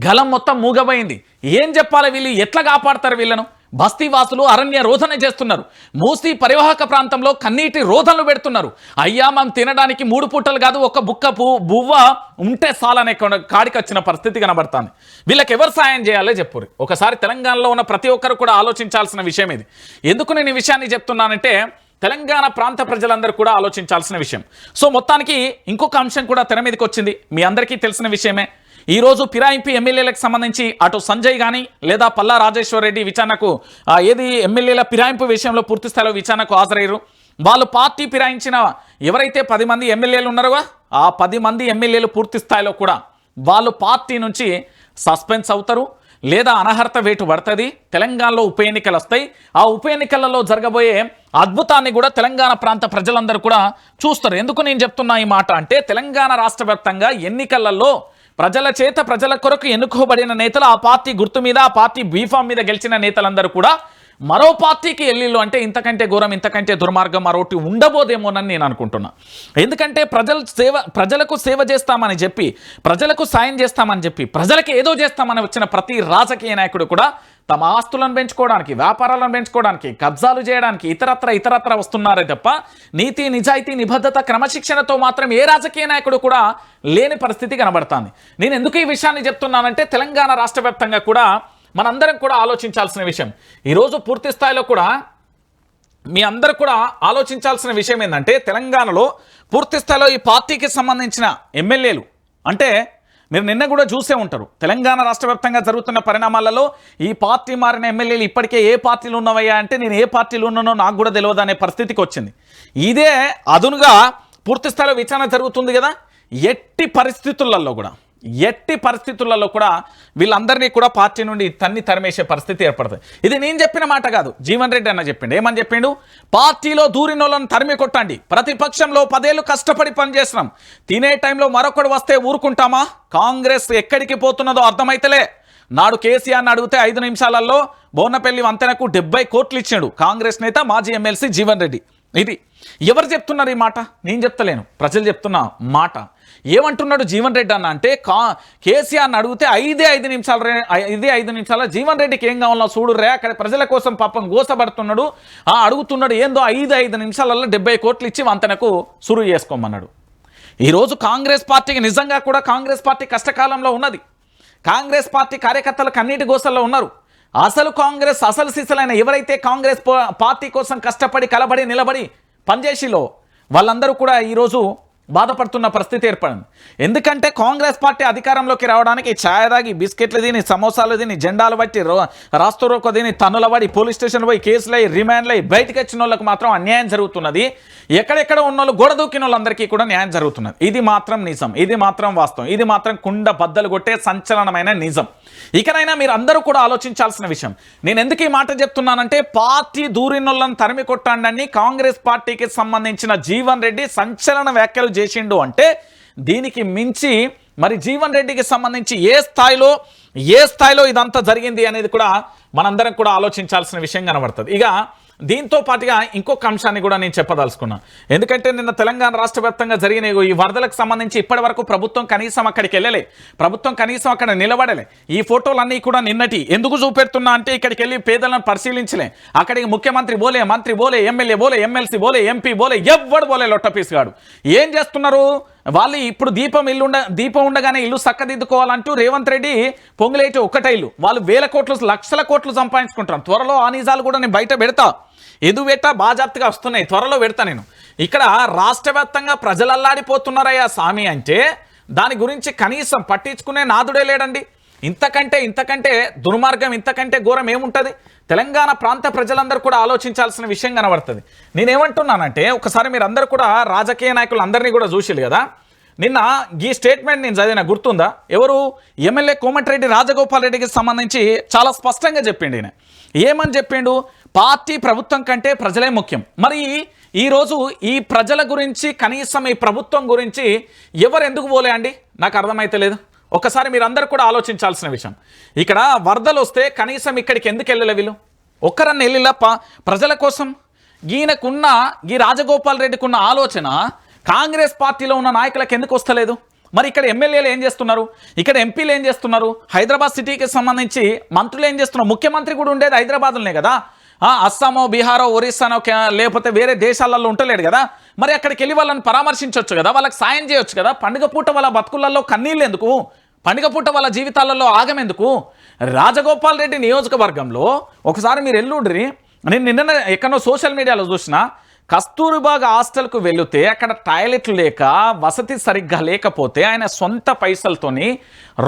గలం మొత్తం మూగబోయింది. ఏం చెప్పాలి వీళ్ళు? ఎట్లా కాపాడతారు వీళ్ళను? బస్తీవాసులు అరణ్య రోధన చేస్తున్నారు. మూసీ పరివాహక ప్రాంతంలో కన్నీటి రోధనలు పెడుతున్నారు. అయ్యా మనం తినడానికి మూడు పూటలు కాదు ఒక బుక్కపు బువ్వ ఉంటే సాలనే కాడికి వచ్చిన పరిస్థితి కనబడుతుంది. వీళ్ళకి ఎవరు సాయం చేయాలో చెప్పురు ఒకసారి తెలంగాణలో ఉన్న ప్రతి ఒక్కరు కూడా ఆలోచించాల్సిన విషయం ఇది. ఎందుకు నేను ఈ విషయాన్ని చెప్తున్నానంటే తెలంగాణ ప్రాంత ప్రజలందరూ కూడా ఆలోచించాల్సిన విషయం. సో మొత్తానికి ఇంకొక అంశం కూడా తెర మీదకి వచ్చింది. మీ అందరికీ తెలిసిన విషయమే. ఈరోజు ఫిరాయింపు ఎమ్మెల్యేలకు సంబంధించి అటు సంజయ్ కానీ లేదా పల్లా రాజేశ్వర్ రెడ్డి విచారణకు ఏది ఎమ్మెల్యేల ఫిరాయింపు విషయంలో పూర్తి స్థాయిలో విచారణకు హాజరయ్యారు? వాళ్ళు పార్టీ ఫిరాయించిన ఎవరైతే పది మంది ఎమ్మెల్యేలు ఉన్నారో ఆ పది మంది ఎమ్మెల్యేలు పూర్తి స్థాయిలో కూడా వాళ్ళు పార్టీ నుంచి సస్పెన్స్ అవుతారు లేదా అనర్హత వేటు పడుతుంది. తెలంగాణలో ఉప ఎన్నికలు వస్తాయి. ఆ ఉప ఎన్నికలలో జరగబోయే అద్భుతాన్ని కూడా తెలంగాణ ప్రాంత ప్రజలందరూ కూడా చూస్తారు. ఎందుకు నేను చెప్తున్నా ఈ మాట అంటే తెలంగాణ రాష్ట్ర ఎన్నికలలో ప్రజల చేత ప్రజల కొరకు ఎన్నుకోబడిన నేతలు ఆ పార్టీ గుర్తు మీద ఆ పార్టీ బీఫామ్ మీద గెలిచిన నేతలందరూ కూడా మరో పార్టీకి ఎల్లిళ్ళు అంటే ఇంతకంటే ఘోరం ఇంతకంటే దుర్మార్గం మరోటి ఉండబోదేమోనని నేను అనుకుంటున్నా. ఎందుకంటే ప్రజల సేవ ప్రజలకు సేవ చేస్తామని చెప్పి ప్రజలకు సాయం చేస్తామని చెప్పి ప్రజలకు ఏదో చేస్తామని వచ్చిన ప్రతి రాజకీయ నాయకుడు కూడా తమ ఆస్తులను పెంచుకోవడానికి వ్యాపారాలను పెంచుకోవడానికి కబ్జాలు చేయడానికి ఇతరత్ర ఇతరత్ర వస్తున్నారే తప్ప నీతి నిజాయితీ నిబద్ధత క్రమశిక్షణతో మాత్రం ఏ రాజకీయ నాయకుడు కూడా లేని పరిస్థితి కనబడుతుంది. నేను ఎందుకు ఈ విషయాన్ని చెప్తున్నానంటే తెలంగాణ రాష్ట్ర కూడా మనందరం కూడా ఆలోచించాల్సిన విషయం. ఈరోజు పూర్తి స్థాయిలో కూడా మీ అందరు కూడా ఆలోచించాల్సిన విషయం ఏంటంటే తెలంగాణలో పూర్తి స్థాయిలో ఈ పార్టీకి సంబంధించిన ఎమ్మెల్యేలు అంటే మీరు నిన్న కూడా చూసే ఉంటారు. తెలంగాణ రాష్ట్ర వ్యాప్తంగా జరుగుతున్న పరిణామాలలో ఈ పార్టీ మారిన ఎమ్మెల్యేలు ఇప్పటికే ఏ పార్టీలు ఉన్నవయ్యా అంటే నేను ఏ పార్టీలు ఉన్నానో నాకు కూడా తెలియదు అనే పరిస్థితికి వచ్చింది. ఇదే అదునుగా పూర్తిస్థాయిలో విచారణ జరుగుతుంది కదా? ఎట్టి పరిస్థితులలో కూడా. ఎట్టి పరిస్థితులలో కూడా వీళ్ళందరినీ కూడా పార్టీ నుండి తన్ని తరిమేసే పరిస్థితి ఏర్పడుతుంది ఇది నేను చెప్పిన మాట కాదు. జీవన్ రెడ్డి అన్న చెప్పిండు. ఏమని చెప్పిండు? పార్టీలో దూరినోళ్ళని తరిమి కొట్టండి. ప్రతిపక్షంలో పదేళ్ళు కష్టపడి పనిచేస్తున్నాం తినే టైంలో మరొకడు వస్తే ఊరుకుంటామా? కాంగ్రెస్ ఎక్కడికి పోతున్నదో అర్థమైతలే. నాడు కేసీఆర్ని అడిగితే ఐదు నిమిషాలలో బోనపల్లి వంతెనకు డెబ్బై కోట్లు ఇచ్చాడు కాంగ్రెస్ నేత మాజీ ఎమ్మెల్సీ జీవన్ రెడ్డి. ఇది ఎవరు చెప్తున్నారు ఈ మాట? నేను చెప్తలేను. ప్రజలు చెప్తున్న మాట. ఏమంటున్నాడు జీవన్ రెడ్డి అన్న అంటే కా కేసీఆర్ని అడిగితే ఐదే ఐదు నిమిషాలు రే ఐదే ఐదు నిమిషాల జీవన్ రెడ్డికి ఏం కావాలో చూడు రే అక్కడ ప్రజల కోసం పాపం గోసపడుతున్నాడు. ఆ అడుగుతున్నాడు ఏందో ఐదు ఐదు నిమిషాలలో డెబ్బై కోట్లు ఇచ్చి వంతనకు సురువు చేసుకోమన్నాడు. ఈరోజు కాంగ్రెస్ పార్టీకి నిజంగా కూడా కాంగ్రెస్ పార్టీ కష్టకాలంలో ఉన్నది. కాంగ్రెస్ పార్టీ కార్యకర్తలు కన్నీటి గోసల్లో ఉన్నారు. అసలు కాంగ్రెస్ అసలు సిసలైన ఎవరైతే కాంగ్రెస్ పార్టీ కోసం కష్టపడి కలబడి నిలబడి పనిచేసిలో వాళ్ళందరూ కూడా ఈరోజు బాధపడుతున్న పరిస్థితి ఏర్పడింది. ఎందుకంటే కాంగ్రెస్ పార్టీ అధికారంలోకి రావడానికి ఛాయ తాగి బిస్కెట్లు తిని సమోసాలు తిని జెండాలు బట్టి రో రాస్తోరోక తిని తన్నుల పడి పోలీస్ స్టేషన్ పోయి కేసులు అయ్యి రిమాండ్లు అయ్యి బయటకు వచ్చిన వాళ్ళకి మాత్రం అన్యాయం జరుగుతున్నది. ఎక్కడెక్కడ ఉన్న వాళ్ళు గోడ దూకిన వాళ్ళందరికీ కూడా న్యాయం జరుగుతున్నది. ఇది మాత్రం నిజం. ఇది మాత్రం వాస్తవం. ఇది మాత్రం కుండ బద్దలు కొట్టే సంచలనమైన నిజం. ఇకనైనా మీరు అందరూ కూడా ఆలోచించాల్సిన విషయం. నేను ఎందుకు ఈ మాట చెప్తున్నానంటే పార్టీ దూరినోళ్ళని తరిమి కొట్టండి కాంగ్రెస్ పార్టీకి సంబంధించిన జీవన్ రెడ్డి సంచలన వ్యాఖ్యలు చేసిండు అంటే దీనికి మించి మరి జీవన్ రెడ్డికి సంబంధించి ఏ స్థాయిలో ఏ స్థాయిలో ఇదంతా జరిగింది అనేది కూడా మనందరం కూడా ఆలోచించాల్సిన విషయం కనబడుతుంది. ఇక దీంతో పాటుగా ఇంకొక అంశాన్ని కూడా నేను చెప్పదలుచుకున్నా. ఎందుకంటే నిన్న తెలంగాణ రాష్ట్ర వ్యాప్తంగా జరిగిన ఈ వరదలకు సంబంధించి ఇప్పటి వరకు ప్రభుత్వం కనీసం అక్కడికి వెళ్ళలే. ప్రభుత్వం కనీసం అక్కడ నిలబడలే. ఈ ఫోటోలన్నీ కూడా నిన్నటి ఎందుకు చూపెడుతున్నా అంటే ఇక్కడికి వెళ్ళి పేదలను పరిశీలించలే. అక్కడికి ముఖ్యమంత్రి బోలే మంత్రి బోలే ఎమ్మెల్యే బోలే ఎమ్మెల్సీ బోలే ఎంపీ బోలే ఎవ్వడు బోలే లొట్టపీస్ గాడు. ఏం చేస్తున్నారు? వాళ్ళు ఇప్పుడు దీపం ఇల్లు దీపం ఉండగానే ఇల్లు చక్కదిద్దుకోవాలంటూ రేవంత్ రెడ్డి పొంగులేటి ఒక్కటైలు. వాళ్ళు వేల కోట్లు లక్షల కోట్లు సంపాదించుకుంటారు త్వరలో ఆ నిజాలు కూడా నేను బయట పెడతా. ఎదు పెట్టా బాజాప్తిగా వస్తున్నాయి. త్వరలో పెడతా నేను. ఇక్కడ రాష్ట్ర వ్యాప్తంగా ప్రజలల్లాడిపోతున్నారయ్యా స్వామి అంటే దాని గురించి కనీసం పట్టించుకునే నాదుడే లేడండి. ఇంతకంటే ఇంతకంటే దుర్మార్గం ఇంతకంటే ఘోరం ఏముంటుంది? తెలంగాణ ప్రాంత ప్రజలందరూ కూడా ఆలోచించాల్సిన విషయం కనబడుతుంది. నేనేమంటున్నానంటే ఒకసారి మీరు అందరూ కూడా రాజకీయ నాయకులు అందరినీ కూడా చూసిరు కదా. నిన్న ఈ స్టేట్మెంట్ నేను చదివిన గుర్తుందా? ఎవరు? ఎమ్మెల్యే కోమటిరెడ్డి రాజగోపాల్ రెడ్డికి సంబంధించి చాలా స్పష్టంగా చెప్పిండు ఈయన. ఏమని చెప్పిండు? పార్టీ ప్రభుత్వం కంటే ప్రజలే ముఖ్యం. మరి ఈరోజు ఈ ప్రజల గురించి కనీసం ఈ ప్రభుత్వం గురించి ఎవరు ఎందుకు పోలే అండి? నాకు అర్థమైతలేదు ఒకసారి మీరు కూడా ఆలోచించాల్సిన విషయం. ఇక్కడ వరదలు వస్తే కనీసం ఇక్కడికి ఎందుకు వెళ్ళలే వీళ్ళు? ఒక్కరన్న వెళ్ళిలా ప ప్రజల కోసం? ఈయనకున్న ఈ రాజగోపాల్ రెడ్డికి ఉన్న ఆలోచన కాంగ్రెస్ పార్టీలో ఉన్న నాయకులకు ఎందుకు వస్తలేదు? మరి ఇక్కడ ఎమ్మెల్యేలు ఏం చేస్తున్నారు? ఇక్కడ ఎంపీలు ఏం చేస్తున్నారు? హైదరాబాద్ సిటీకి సంబంధించి మంత్రులు ఏం చేస్తున్నారు? ముఖ్యమంత్రి కూడా ఉండేది హైదరాబాద్లోనే కదా. అస్సామో బీహారో ఒరిస్సానో లేకపోతే వేరే దేశాలలో ఉంటలేడు కదా? మరి అక్కడికి వెళ్ళి వాళ్ళని పరామర్శించవచ్చు కదా? వాళ్ళకి సాయం చేయొచ్చు కదా? పండుగ పూట వాళ్ళ బతుకులలో కన్నీళ్ళు ఎందుకు? పండుగ పూట వాళ్ళ జీవితాలలో ఆగమెందుకు రాజగోపాల్ రెడ్డి నియోజకవర్గంలో ఒకసారి మీరు ఎల్లుండ్రి నేను నిన్న ఎక్కడో సోషల్ మీడియాలో చూసిన కస్తూరిబాగ్ హాస్టల్కు వెళితే అక్కడ టాయిలెట్లు లేక వసతి సరిగ్గా లేకపోతే ఆయన సొంత పైసలతోని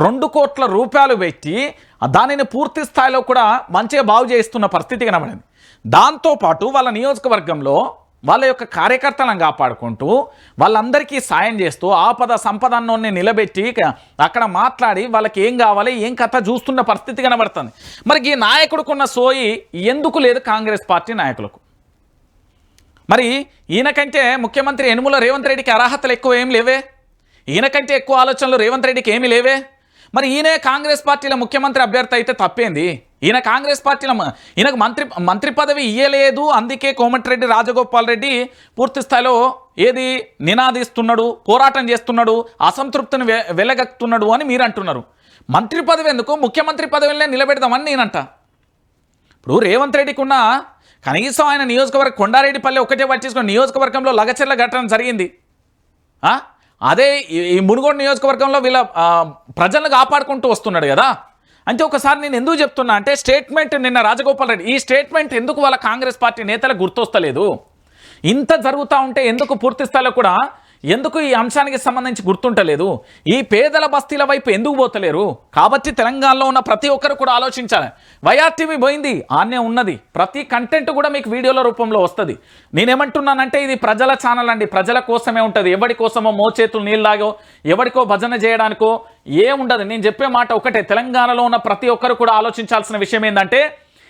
రెండు కోట్ల రూపాయలు పెట్టి దానిని పూర్తి స్థాయిలో కూడా మంచిగా బాగు చేస్తున్న పరిస్థితి కనబడింది. దాంతోపాటు వాళ్ళ నియోజకవర్గంలో వాళ్ళ యొక్క కార్యకర్తలను కాపాడుకుంటూ వాళ్ళందరికీ సాయం చేస్తూ ఆపద సంపద అన్నోన్ని నిలబెట్టి అక్కడ మాట్లాడి వాళ్ళకి ఏం కావాలి ఏం కథ చూస్తున్న పరిస్థితి కనబడుతుంది. మరి ఈ నాయకుడికున్న సోయి ఎందుకు లేదు కాంగ్రెస్ పార్టీ నాయకులకు? మరి ఈయనకంటే ముఖ్యమంత్రి యనుమల రేవంత్ రెడ్డికి అర్హతలు ఎక్కువ ఏం లేవే? ఈయనకంటే ఎక్కువ ఆలోచనలు రేవంత్ రెడ్డికి ఏమీ లేవే? మరి ఈయనే కాంగ్రెస్ పార్టీల ముఖ్యమంత్రి అభ్యర్థి అయితే తప్పేంది? ఈయన కాంగ్రెస్ పార్టీల ఈయనకు మంత్రి మంత్రి పదవి ఇయ్యలేదు. అందుకే కోమటిరెడ్డి రాజగోపాల్ రెడ్డి పూర్తి స్థాయిలో ఏది నినాదిస్తున్నాడు పోరాటం చేస్తున్నాడు అసంతృప్తిని వె వెలగక్కుతున్నాడు అని మీరు అంటున్నారు. మంత్రి పదవి ఎందుకు? ముఖ్యమంత్రి పదవిలోనే నిలబెడదామని నేనంట. ఇప్పుడు రేవంత్ రెడ్డికి ఉన్న కనీసం ఆయన నియోజకవర్గం కొండారెడ్డిపల్లి ఒకటే పట్టించుకున్న నియోజకవర్గంలో లగచెల్ల ఘటన జరిగింది. అదే ఈ- మునుగోడు నియోజకవర్గంలో వీళ్ళ ప్రజలను కాపాడుకుంటూ వస్తున్నాడు కదా. అంటే ఒకసారి నేను ఎందుకు చెప్తున్నా అంటే స్టేట్మెంట్ నిన్న రాజగోపాల్ రెడ్డి ఈ స్టేట్మెంట్ ఎందుకు వాళ్ళ కాంగ్రెస్ పార్టీ నేతలకు గుర్తొస్తలేదు? ఇంత జరుగుతూ ఉంటే ఎందుకు పూర్తి స్థాయిలో కూడా ఎందుకు ఈ అంశానికి సంబంధించి గుర్తుంటలేదు? ఈ పేదల బస్తీల వైపు ఎందుకు పోతలేరు? కాబట్టి తెలంగాణలో ఉన్న ప్రతి ఒక్కరు కూడా ఆలోచించాలి. వైఆర్టీవీ పోయింది ఆనే ఉన్నది. ప్రతి కంటెంట్ కూడా మీకు వీడియోల రూపంలో వస్తుంది. నేనేమంటున్నానంటే ఇది ప్రజల ఛానల్ అండి. ప్రజల కోసమే ఉంటుంది. ఎవరి కోసమో మోచేతులు నీళ్ళలాగో ఎవరికో భజన చేయడానికో ఏ ఉండదు. నేను చెప్పే మాట ఒకటే. తెలంగాణలో ఉన్న ప్రతి ఒక్కరు కూడా ఆలోచించాల్సిన విషయం ఏంటంటే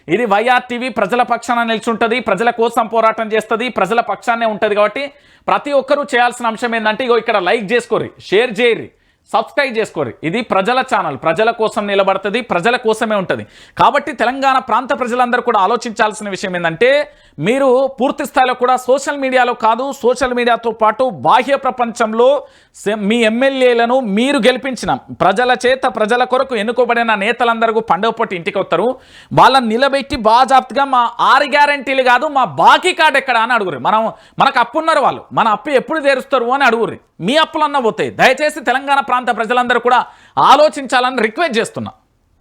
ఇది వైఆర్టీవీ ప్రజల పక్షాన నిల్చుంటుంది ప్రజల కోసం పోరాటం చేస్తుంది ప్రజల పక్షాన్నే ఉంటుంది కాబట్టి ప్రతి ఒక్కరూ చేయాల్సిన అంశం ఏంటంటే ఇగో ఇక్కడ లైక్ చేసుకోరి షేర్ చేయరి సబ్స్క్రైబ్ చేసుకోరి. ఇది ప్రజల ఛానల్ ప్రజల కోసం నిలబడుతుంది ప్రజల కోసమే ఉంటుంది. కాబట్టి తెలంగాణ ప్రాంత ప్రజలందరూ కూడా ఆలోచించాల్సిన విషయం ఏంటంటే మీరు పూర్తి స్థాయిలో కూడా సోషల్ మీడియాలో కాదు సోషల్ మీడియాతో పాటు బాహ్య ప్రపంచంలో మీ ఎమ్మెల్యేలను మీరు గెలిపించిన ప్రజల చేత ప్రజల కొరకు ఎన్నుకోబడిన నేతలందరూ పండుగ పొట్టి ఇంటికి వస్తారు. వాళ్ళని నిలబెట్టి బాజాప్తుగా మా ఆరు గ్యారంటీలు కాదు మా బాకీ కార్డు ఎక్కడ అని అడుగురు మనం మనకు అప్పు ఉన్నారు వాళ్ళు. మన అప్పు ఎప్పుడు తీరుస్తారు అని అడుగురు మీ అప్పులన్నా పోతాయి. దయచేసి తెలంగాణ ప్రాంత ప్రజలందరూ కూడా ఆలోచించాలని రిక్వెస్ట్ చేస్తున్నా.